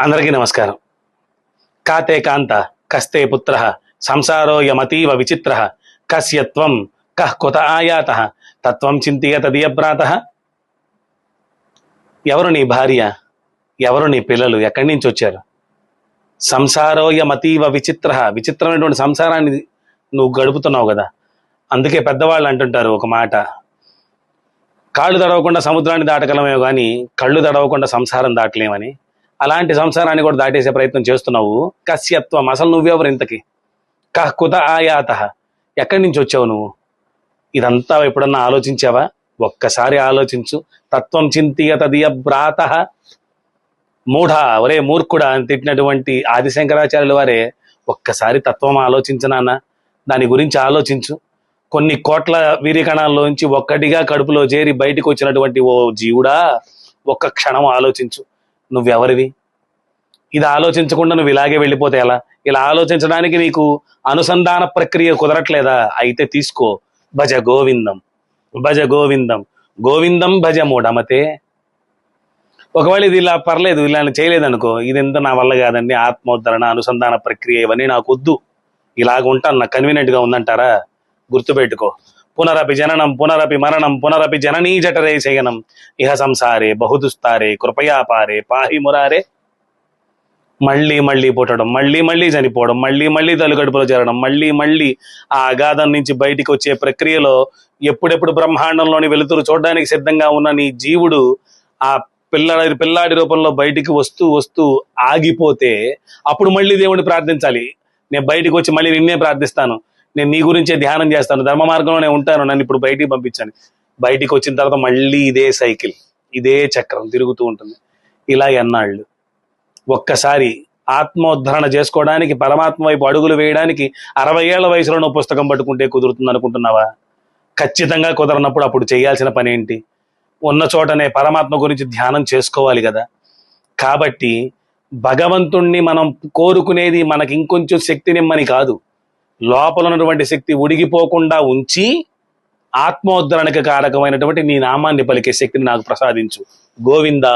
అందరికీ నమస్కారం. కాతే కాంత కస్తే పుత్ర సంసారోయమతీవ విచిత్ర కస్యత్వం కహ్ కుత ఆయాత తత్వం చింతియ తదియభ్రాత ఎవరు నీ భార్య? ఎవరు నీ పిల్లలు? ఎక్కడి నుంచి వచ్చారు? సంసారోయమతీవ విచిత్ర విచిత్రమైనటువంటి సంసారాన్ని నువ్వు గడుపుతున్నావు కదా. అందుకే పెద్దవాళ్ళు అంటుంటారు ఒక మాట. కాళ్ళు తడవకుండా సముద్రాన్ని దాటగలమేమో కానీ కళ్ళు తడవకుండా సంసారం దాటలేమని. అలాంటి సంసారాన్ని కూడా దాటేసే ప్రయత్నం చేస్తున్నావు. కస్యత్వం అసలు నువ్వెవరు ఇంతకి? కహ్ కుత ఆయాత. ఎక్కడి నుంచి వచ్చావు నువ్వు? ఇదంతా ఎప్పుడన్నా ఆలోచించావా? ఒక్కసారి ఆలోచించు. తత్వం చింతియ తదియ భ్రాత. మూఢ ఒరే మూర్ఖుడా అని తిట్టినటువంటి ఆదిశంకరాచార్యుల వారే ఒక్కసారి తత్వం ఆలోచించనాన్న దాని గురించి ఆలోచించు. కొన్ని కోట్ల వీరికణాల్లోంచి ఒక్కటిగా కడుపులో చేరి బయటకు వచ్చినటువంటి ఓ జీవుడా ఒక్క క్షణం ఆలోచించు. నువ్వెవరివి? ఇది ఆలోచించకుండా నువ్వు ఇలాగే వెళ్ళిపోతే ఎలా? ఇలా ఆలోచించడానికి నీకు అనుసంధాన ప్రక్రియ కుదరట్లేదా? అయితే తీసుకో. భజ గోవిందం. భజ గోవిందం. గోవిందం భజ మూఢమతే. ఒకవేళ ఇది ఇలా పర్లేదు ఇలా చేయలేదనుకో ఇది ఎంత నా వల్ల కాదండి. ఆత్మోద్ధరణ అనుసంధాన ప్రక్రియ ఇవన్నీ నాకు వద్దు. ఇలాగ ఉంటాను నాకు కన్వీనియంట్గా ఉందంటారా? గుర్తుపెట్టుకో. పునరపి జననం పునరపి మరణం పునరపి జననీ జఠరే శయనం. ఇహ సంసారే బహుదుస్తారే కృపయాపారే పాహి మురారే. మళ్ళీ మళ్ళీ పుట్టడం మళ్ళీ మళ్ళీ చనిపోవడం మళ్ళీ మళ్ళీ తలుగడుపులో చేరడం మళ్ళీ మళ్ళీ ఆ అగాధం నుంచి బయటికి వచ్చే ప్రక్రియలో ఎప్పుడెప్పుడు బ్రహ్మాండంలోని వెలుతురు చూడడానికి సిద్ధంగా ఉన్న నీ జీవుడు ఆ పిల్లాడి పిల్లాడి రూపంలో బయటికి వస్తూ వస్తూ ఆగిపోతే అప్పుడు మళ్ళీ దేవుడిని ప్రార్థించాలి. నేను బయటకు వచ్చి మళ్ళీ నిన్నే ప్రార్థిస్తాను. నేను నీ గురించే ధ్యానం చేస్తాను ధర్మ మార్గంలోనే ఉంటాను నన్ను ఇప్పుడు బయటికి పంపించాను బయటికి వచ్చిన తర్వాత మళ్ళీ ఇదే సైకిల్ ఇదే చక్రం తిరుగుతూ ఉంటుంది. ఇలా ఎన్నాళ్ళు. ఒక్కసారి ఆత్మోద్ధరణ చేసుకోవడానికి పరమాత్మ వైపు అడుగులు వేయడానికి అరవై ఏళ్ళ వయసులో నువ్వు పుస్తకం పట్టుకుంటే కుదురుతుంది అనుకుంటున్నావా? ఖచ్చితంగా కుదరనప్పుడు అప్పుడు చేయాల్సిన పని ఏంటి? ఉన్న చోటనే పరమాత్మ గురించి ధ్యానం చేసుకోవాలి కదా. కాబట్టి భగవంతుణ్ణి మనం కోరుకునేది మనకి ఇంకొంచెం శక్తి నిమ్మని కాదు. లోపల ఉన్నటువంటి శక్తి ఉడిగిపోకుండా ఉంచి ఆత్మోద్ధరణకు కారకమైనటువంటి నీ నామాన్ని పలికే శక్తిని నాకు ప్రసాదించు. గోవిందా.